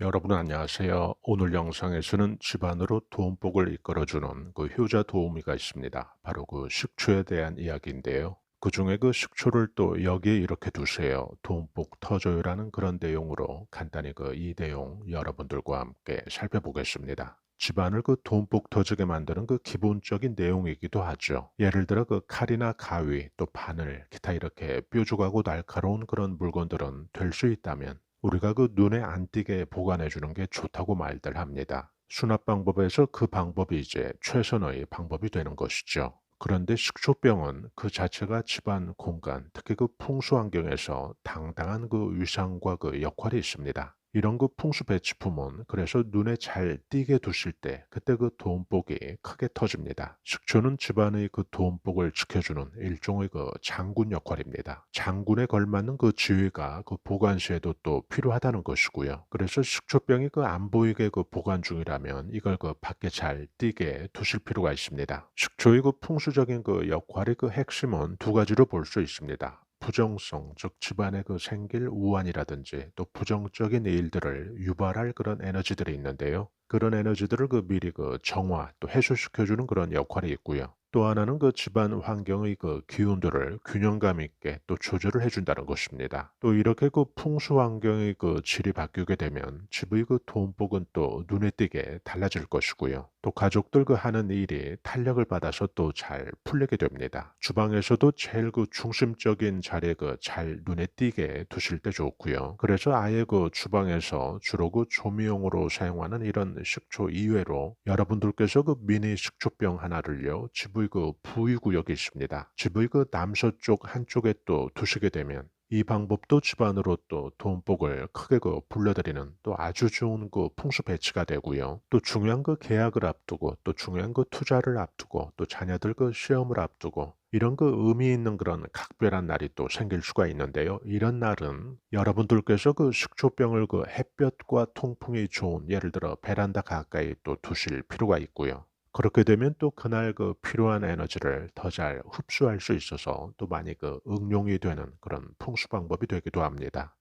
여러분 안녕하세요. 오늘 영상에서는 집안으로 도움복을 이끌어주는 그 효자 도우미가 있습니다. 바로 그 식초에 대한 이야기인데요. 그 중에 그 식초를 또 여기에 이렇게 두세요. 도움복 터져요라는 그런 내용으로 간단히 그 이 내용 여러분들과 함께 살펴보겠습니다. 집안을 그 돈복 터지게 만드는 그 기본적인 내용이기도 하죠. 예를 들어 그 칼이나 가위, 또 바늘, 기타 이렇게 뾰족하고 날카로운 그런 물건들은 될 수 있다면 우리가 그 눈에 안 띄게 보관해 주는 게 좋다고 말들 합니다. 수납 방법에서 그 방법이 이제 최선의 방법이 되는 것이죠. 그런데 식초병은 그 자체가 집안 공간, 특히 그 풍수 환경에서 당당한 그 위상과 그 역할이 있습니다. 이런 그 풍수 배치품은 그래서 눈에 잘 띄게 두실 때 그때 그 도움복이 크게 터집니다. 식초는 집안의 그 도움복을 지켜주는 일종의 그 장군 역할입니다. 장군에 걸맞는 그 지위가 그 보관 시에도 또 필요하다는 것이고요. 그래서 식초병이 그 안 보이게 그 보관 중이라면 이걸 그 밖에 잘 띄게 두실 필요가 있습니다. 식초의 그 풍수적인 그 역할의 그 핵심은 두 가지로 볼 수 있습니다. 부정성, 즉 집안에 그 생길 우환이라든지 또 부정적인 일들을 유발할 그런 에너지들이 있는데요. 그런 에너지들을 그 미리 그 정화 또 해소시켜주는 그런 역할이 있고요. 또 하나는 그 집안 환경의 그 기운들을 균형감 있게 또 조절을 해준다는 것입니다. 또 이렇게 그 풍수 환경의 그 질이 바뀌게 되면 집의 그 돈복은 또 눈에 띄게 달라질 것이고요. 또 가족들 그 하는 일이 탄력을 받아서 또 잘 풀리게 됩니다. 주방에서도 제일 그 중심적인 자리에 그 잘 눈에 띄게 두실 때 좋고요. 그래서 아예 그 주방에서 주로 그 조미용으로 사용하는 이런 식초 이외로 여러분들께서 그 미니 식초병 하나를요 집의 그 부위 구역이 있습니다. 집의 그 남서쪽 한쪽에 또 두시게 되면 이 방법도 집안으로 또 돈복을 크게 그 불러들이는 또 아주 좋은 그 풍수 배치가 되고요. 또 중요한 그 계약을 앞두고 또 중요한 그 투자를 앞두고 또 자녀들 그 시험을 앞두고 이런 그 의미 있는 그런 각별한 날이 또 생길 수가 있는데요. 이런 날은 여러분들께서 그 식초병을 그 햇볕과 통풍이 좋은 예를 들어 베란다 가까이 또 두실 필요가 있고요. 그렇게 되면 또 그날 그 필요한 에너지를 더 잘 흡수할 수 있어서 또 많이 그 응용이 되는 그런 풍수 방법이 되기도 합니다.